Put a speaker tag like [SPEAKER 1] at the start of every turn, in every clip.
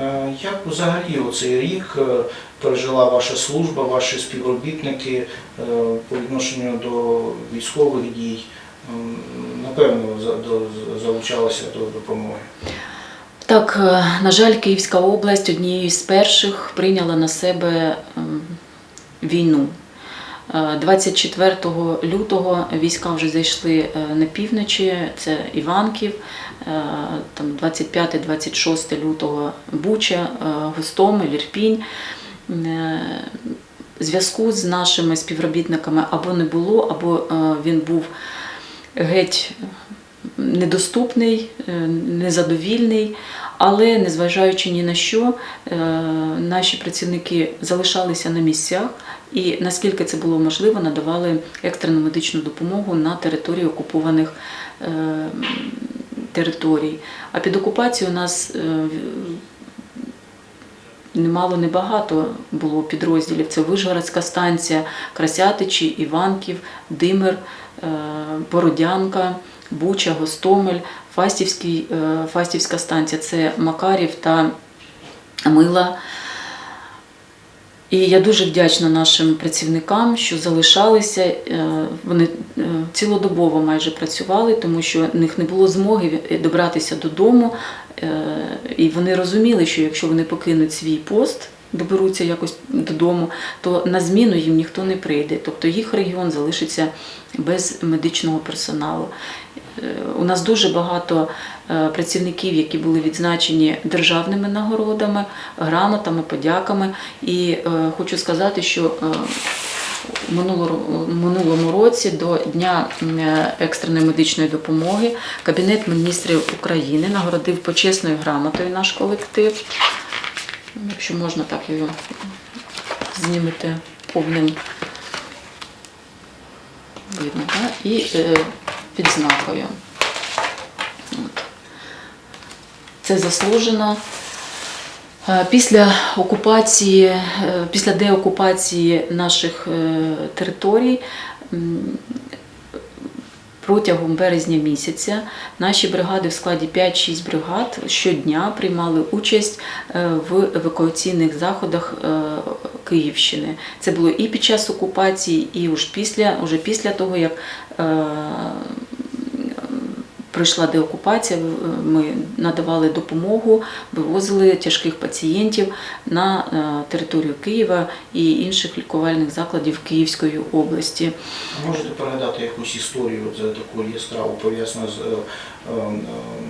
[SPEAKER 1] Е, Як взагалі оцей рік е, пережила ваша служба, ваші співробітники е, по відношенню до військових дій? Напевно, за- до- допомоги.
[SPEAKER 2] Так, на жаль, Київська область однією з перших прийняла на себе ем, війну. Е, 24 лютого війська вже зайшли е, на півночі, це Іванків, е, там 25-26 лютого Буча, е, Гостомель, Ірпінь. Е, Зв'язку з нашими співробітниками або не було, або е, він був геть недоступний, е, незадовільний, але незважаючи ні на що, е, наші працівники залишалися на місцях і наскільки це було можливо, надавали екстрену медичну допомогу на території окупованих е, територій. А під окупацією у нас е, немало небагато було підрозділів. Це Вишгородська станція, Красятичі, Іванків, Димир, е, Бородянка, Буча, Гостомель, Фастівський, Фастівська станція це Макарів та Мила. І я дуже вдячна нашим працівникам, що залишалися. е, Вони е, цілодобово майже працювали, тому що в них не було змоги добратися додому. Е, І вони розуміли, що якщо вони покинуть свій пост, доберуться якось додому, то на зміну їм ніхто не прийде. Тобто їх регіон залишиться без медичного персоналу. Е, У нас дуже багато е, працівників, які були відзначені державними нагородами, грамотами, подяками. І е, хочу сказати, що минулому році до Дня екстреної медичної допомоги Кабінет міністрів України нагородив почесною грамотою наш колектив. Якщо можна, так його знімете повним видно, да? і е, відзнакою. От. Це заслужено. Е, Після окупації, е, після деокупації наших е, територій протягом березня місяця наші бригади в складі 5-6 бригад щодня приймали участь е, в евакуаційних заходах е, Київщини. Це було і під час окупації, і уж після, уже після того, як е, пройшла деокупація, ми надавали допомогу, вивозили тяжких пацієнтів на е, територію Києва і інших лікувальних закладів Київської області.
[SPEAKER 1] Можете передати якусь історію за таку яскраву пов'язану з е, е,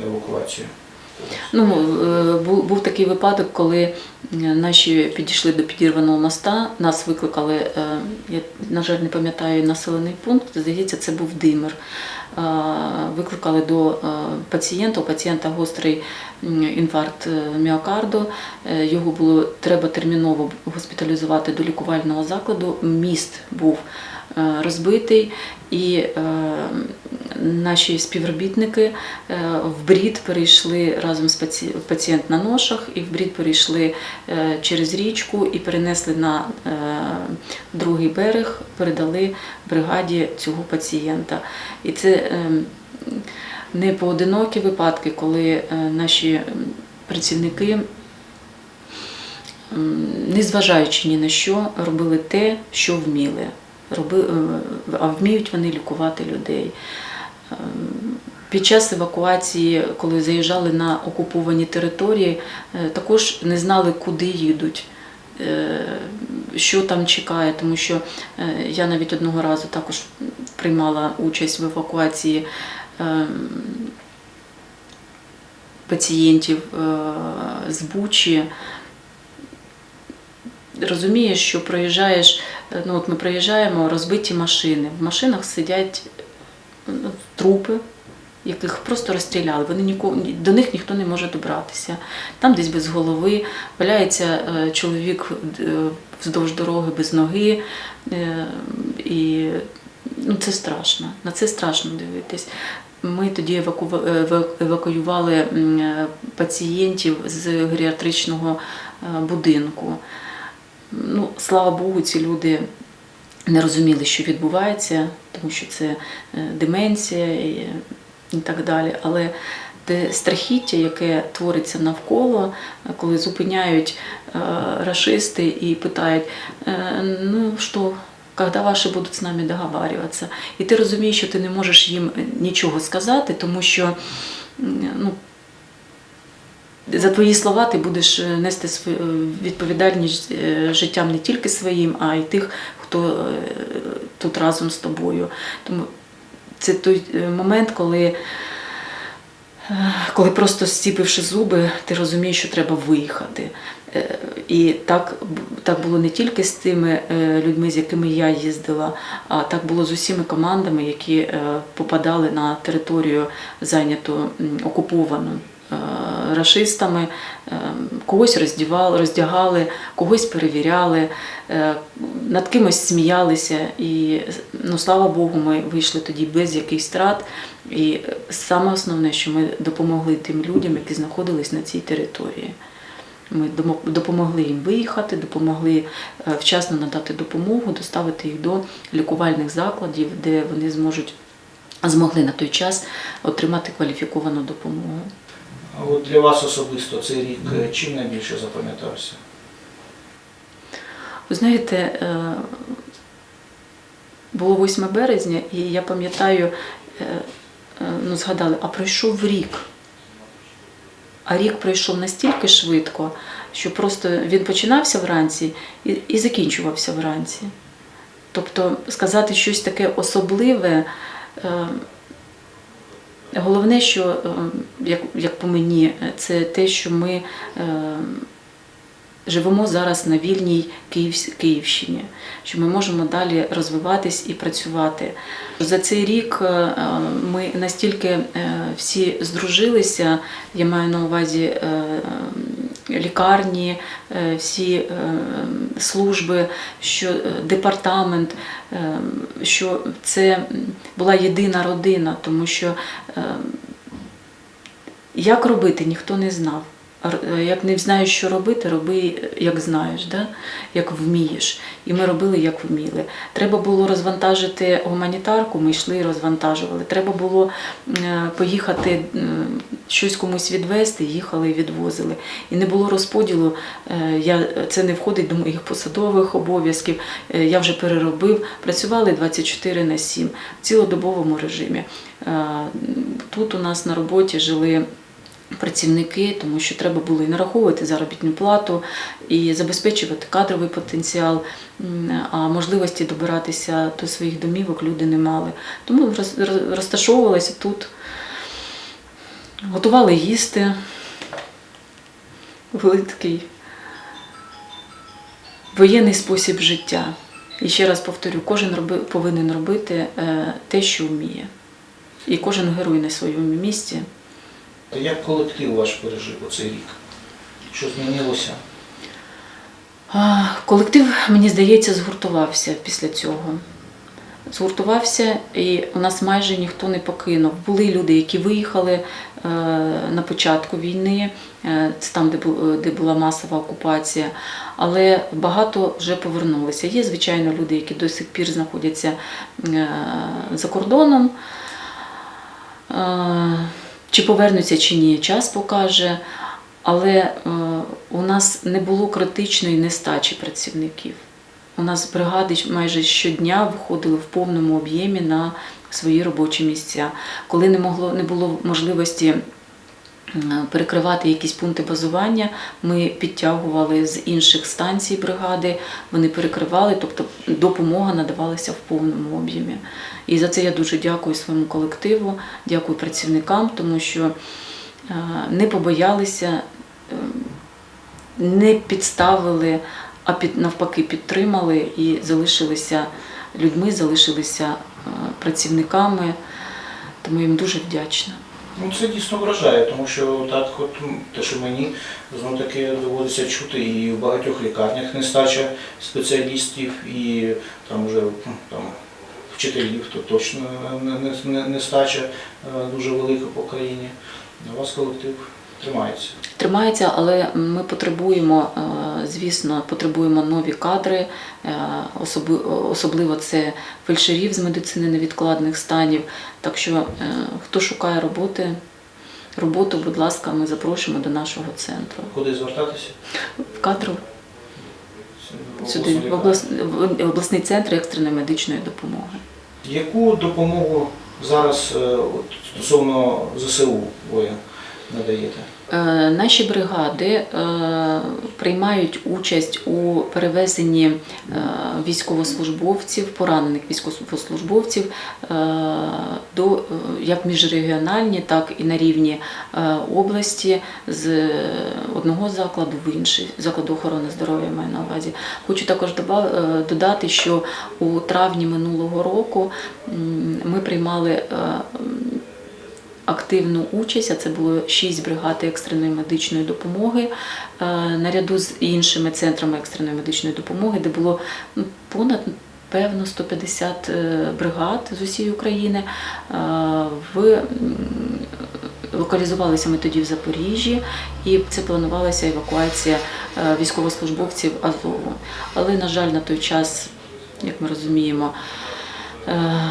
[SPEAKER 1] е, евакуацією?
[SPEAKER 2] Ну, е, був, такий випадок, коли е, наші підійшли до підірваного моста, нас викликали, е, я, на жаль, не пам'ятаю населений пункт, здається, це був Димир. Е, Викликали до пацієнта, у пацієнта гострий інфаркт міокарду. Його було треба терміново госпіталізувати до лікувального закладу. Міст був розбитий, і е, наші співробітники е, в брід перейшли разом з паці... пацієнт на ношах, і в брід перейшли е, через річку і перенесли на е, другий берег, передали бригаді цього пацієнта. І це е, не поодинокі випадки, коли е, наші працівники незважаючи ні на що, робили те, що вміли. Роби, е, а вміють вони лікувати людей. Ем, Під час евакуації, коли заїжджали на окуповані території, е, також не знали, куди їдуть, е, що там чекає, тому що е, я навіть одного разу також приймала участь в евакуації пацієнтів е, з Бучі розумієш, що проїжджаєш, е, ну от ми проїжджаємо розбиті машини. В машинах сидять ну, трупи, яких просто розстріляли. Вони нікого, до них ніхто не може добратися. Там десь без голови валяється е, чоловік е, вздовж дороги без ноги. е, І ну, це страшно. На це страшно дивитись. Ми тоді евакуювали е, пацієнтів з геріатричного е, будинку. Ну, слава Богу, ці люди не розуміли, що відбувається, тому що це е, деменція і, і так далі. Але те страхіття, яке твориться навколо, е, коли зупиняють е, рашисти і питають, е, ну що, коли ваші будуть з нами договарюватися? І ти розумієш, що ти не можеш їм нічого сказати, тому що ну, за твої слова ти будеш е, нести е, відповідальність е, життям не тільки своїм, а й тих, хто тут разом з тобою. Тому це той момент, коли, коли просто зціпивши зуби, ти розумієш, що треба виїхати. І так, так було не тільки з тими людьми, з якими я їздила, а так було з усіма командами, які попадали на територію зайняту окуповану рашистами. Е, Когось роздівали, роздягали, когось перевіряли, е, над кимось сміялися. І ну, слава Богу, ми вийшли тоді без якихось страт. І саме основне, що ми допомогли тим людям, які знаходились на цій території. Ми допомогли їм виїхати, допомогли е, вчасно надати допомогу, доставити їх до лікувальних закладів, де вони зможуть змогли на той час отримати кваліфіковану допомогу.
[SPEAKER 1] А от для вас особисто цей рік е, чим найбільше запам'ятався?
[SPEAKER 2] Ви знаєте, е, було 8 березня, і я пам'ятаю, е, ну, згадали, а пройшов рік. А рік пройшов настільки швидко, що просто він починався вранці і, і закінчувався вранці. Тобто сказати щось таке особливе. Е, Головне, що, е, як, як по мені, це те, що ми е, живемо зараз на вільній Київщині, що ми можемо далі розвиватись і працювати. За цей рік е, ми настільки е, всі здружилися, я маю на увазі е, лікарні, е, всі е, служби, що е, департамент, що це була єдина родина, тому що як робити, ніхто не знав. Е, Як не знаєш, що робити, роби як знаєш, да? як вмієш. І ми робили, як вміли. Треба було розвантажити гуманітарку, ми йшли і розвантажували. Треба було е, поїхати щось комусь відвезти, їхали і відвозили. І не було розподілу. е, Я, це не входить до моїх посадових обов'язків. е, Я вже переробив. Працювали 24 на 7 в цілодобовому режимі. Е, Тут у нас на роботі жили працівники, тому що треба було і нараховувати заробітну плату, і забезпечувати кадровий потенціал, а можливості добиратися до своїх домівок люди не мали. Тому роз- роз- розташовувалися тут, готували їсти. Вели такий воєнний спосіб життя. І ще раз повторю, кожен роби, повинен робити е, те, що вміє. І кожен герой на своєму місці.
[SPEAKER 1] Як колектив ваш пережив оцей рік? Що змінилося?
[SPEAKER 2] Колектив, мені здається, згуртувався після цього. Згуртувався, і у нас майже ніхто не покинув. Були люди, які виїхали е, на початку війни, е, це там, де, була масова окупація, але багато вже повернулися. Є, звичайно, люди, які до сих пір знаходяться е, за кордоном. Чи повернуться чи ні, час покаже. Але е, у нас не було критичної нестачі працівників. У нас бригади майже щодня виходили в повному об'ємі на свої робочі місця. Коли не могло не було можливості перекривати якісь пункти базування, ми підтягували з інших станцій бригади, вони перекривали, тобто допомога надавалася в повному об'ємі. І за це я дуже дякую своєму колективу, дякую працівникам, тому що е, не побоялися, е, не підставили, а під, навпаки підтримали і залишилися людьми, залишилися е, працівниками. Тому їм дуже вдячна.
[SPEAKER 1] Ну це дійсно вражає, тому що так, от те, що мені знову таки доводиться чути, і в багатьох лікарнях нестача спеціалістів, і там вже там вчителів, то точно не- не- не- нестача е, дуже велика по країні. Вас колектив тримається.
[SPEAKER 2] Тримається, але ми потребуємо, е, звісно, потребуємо нові кадри, е, особливо це фельдшерів з медицини невідкладних станів. Так що, е, хто шукає роботи, роботу, будь ласка, ми запрошуємо до нашого центру.
[SPEAKER 1] Куди звертатися?
[SPEAKER 2] В кадру сюди, в обласний, в обласний центр екстреної медичної допомоги.
[SPEAKER 1] Яку допомогу зараз от, стосовно ЗСУ ви надаєте?
[SPEAKER 2] Е, Наші бригади е, приймають участь у перевезенні е, військовослужбовців, поранених військовослужбовців до як міжрегіональні, так і на рівні області з одного закладу в інший закладу охорони здоров'я маю на увазі. Хочу також додати, що у травні минулого року ми приймали активну участь, а це було шість бригад екстреної медичної допомоги е, наряду з іншими центрами екстреної медичної допомоги, де було ну, понад певно 150 е, бригад з усієї України. Е, В Локалізувалися ми тоді в Запоріжжі, і це планувалася евакуація військовослужбовців Азову. Але, на жаль, на той час, як ми розуміємо,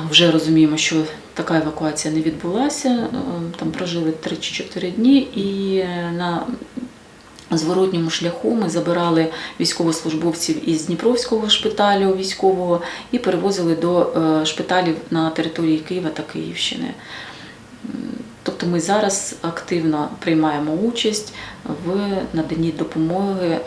[SPEAKER 2] вже розуміємо, що така евакуація не відбулася. Е, Там прожили 3 чи 4 дні, і на зворотньому шляху ми забирали військовослужбовців із Дніпровського шпиталю військового і перевозили до е, шпиталів на території Києва та Київщини. Тобто ми зараз активно приймаємо участь в наданні допомоги. Е,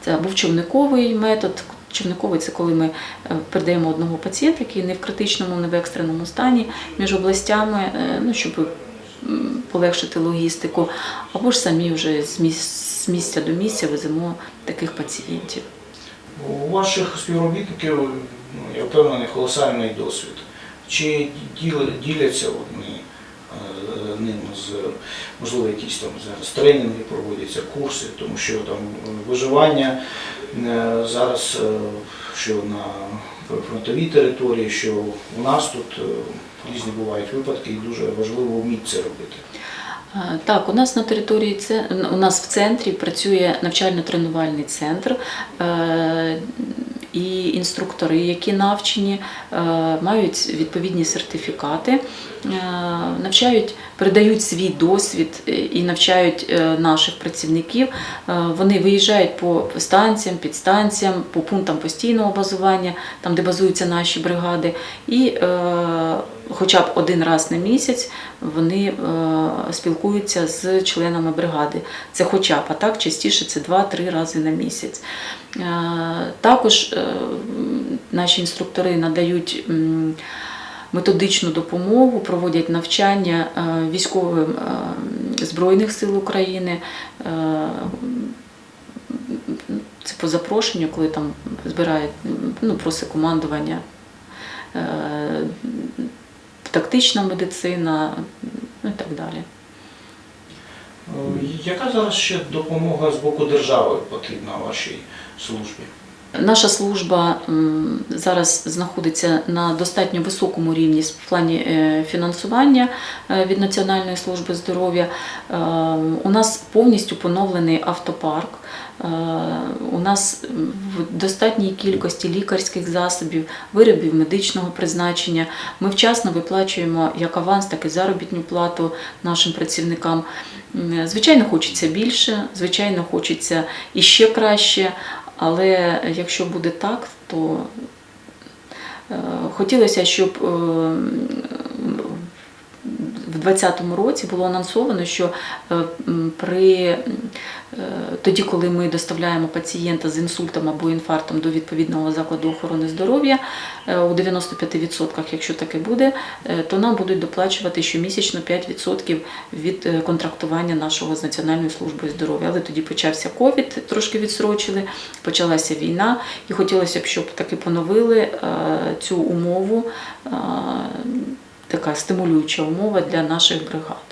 [SPEAKER 2] Це або в човниковий метод. Човниковий це коли ми е, передаємо одного пацієнта, який не в критичному, не в екстреному стані між областями, е, ну, щоб полегшити логістику, або ж самі вже з місця до місця веземо таких пацієнтів.
[SPEAKER 1] У ваших співробітників, ну, я впевнений, колосальний досвід. Чи діляться вони е, ним з, можливо, якісь там зараз тренінги проводяться, курси, тому що там виживання зараз, е, що на фронтовій території, що у нас тут е, різні бувають випадки, і дуже важливо вміти це робити.
[SPEAKER 2] Е, Так, у нас на території у нас в центрі працює навчально-тренувальний центр. е, І інструктори, які навчені, е, мають відповідні сертифікати, е, навчають, передають свій досвід е, і навчають е, наших працівників. Е, Вони виїжджають по станціям, підстанціям, по пунктам постійного базування, там де базуються наші бригади, і е, хоча б один раз на місяць вони е, спілкуються з членами бригади. Це хоча б, а так частіше це 2-3 рази на місяць. Е, Також е, наші інструктори надають методичну допомогу, проводять навчання е, військовим е, Збройних сил України. Е, Це по запрошенню, коли там збирають, ну, просить командування. Тактична медицина, ну і так далі.
[SPEAKER 1] Яка зараз ще допомога з боку держави потрібна вашій службі?
[SPEAKER 2] Наша служба зараз знаходиться на достатньо високому рівні в плані е, фінансування е, від Національної служби здоров'я. Е, У нас повністю поновлений автопарк. У нас в достатній кількості лікарських засобів, виробів медичного призначення. Ми вчасно виплачуємо як аванс, так і заробітну плату нашим працівникам. Звичайно, хочеться більше, звичайно, хочеться іще краще. Але якщо буде так, то е, хотілося, щоб е, 2020 році було анонсовано, що е, при е, тоді, коли ми доставляємо пацієнта з інсультом або інфарктом до відповідного закладу охорони здоров'я, е, у 95%, якщо таке буде, то нам будуть доплачувати щомісячно 5% від контрактування нашого з Національною службою здоров'я. Але тоді почався ковід, трошки відсрочили, почалася війна, і хотілося б, щоб таки поновили цю умову, така стимулююча умова для наших бригад.